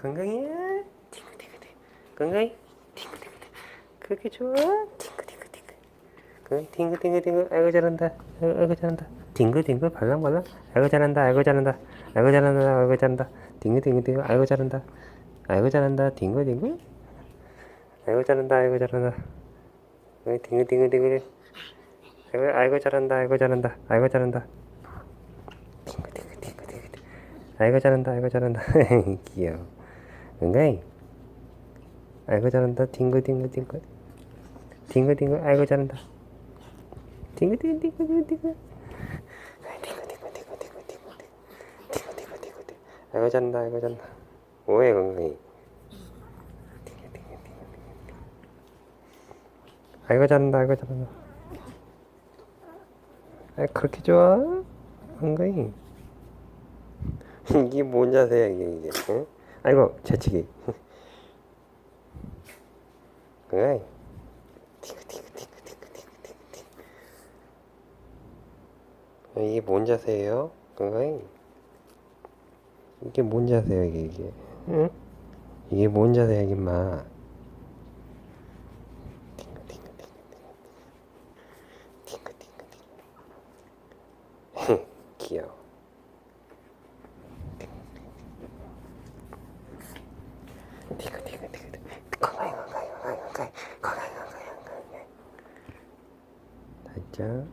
건강이야? 팅글팅글팅. 건강이? 팅글팅글팅. 그렇게 좋아? 팅글팅글팅글. 그 팅글팅글팅글. 아이고 잘한다. 아이고, 아이고 잘한다. 팅글팅글 발랑발랑. 아이고 잘한다. 아이고 잘한다. 아이고 잘한다. 아이고 잘한다. 팅글팅글팅글. 아이고 잘한다. 아이고 잘한다. 팅글팅글. 아이고 잘한다. 아이고 잘한다. 팅글팅글팅글. 아이고 아이고 잘한다. 아이고 잘한다. 아이고 잘한다. 팅글팅글팅글팅글. 아이고 잘한다. 아이고 잘한다. 귀여워. 건강이. 아이고 잘한다. 팅글팅글팅글. 팅글팅글. 아이고 잘한다. 팅글팅글팅글. 아이고 잘한다. 아이고 잘한다. 뭐해 건강이. 아이고 잘한다. 아이고 잘한다. 아 그렇게 좋아? 건강이. 이게 뭔 자세야 이게 이게. 응? 아이고 재치기. 그래. 이게 뭔 자세예요? 건강이. 이게 뭔 자세야 이게 이게. 응? 이게 뭔 자세야 이게 마. 티그 티그 티그 티그 티그 티그. 귀여워. 티그 티그 티그 티그. 건강히 건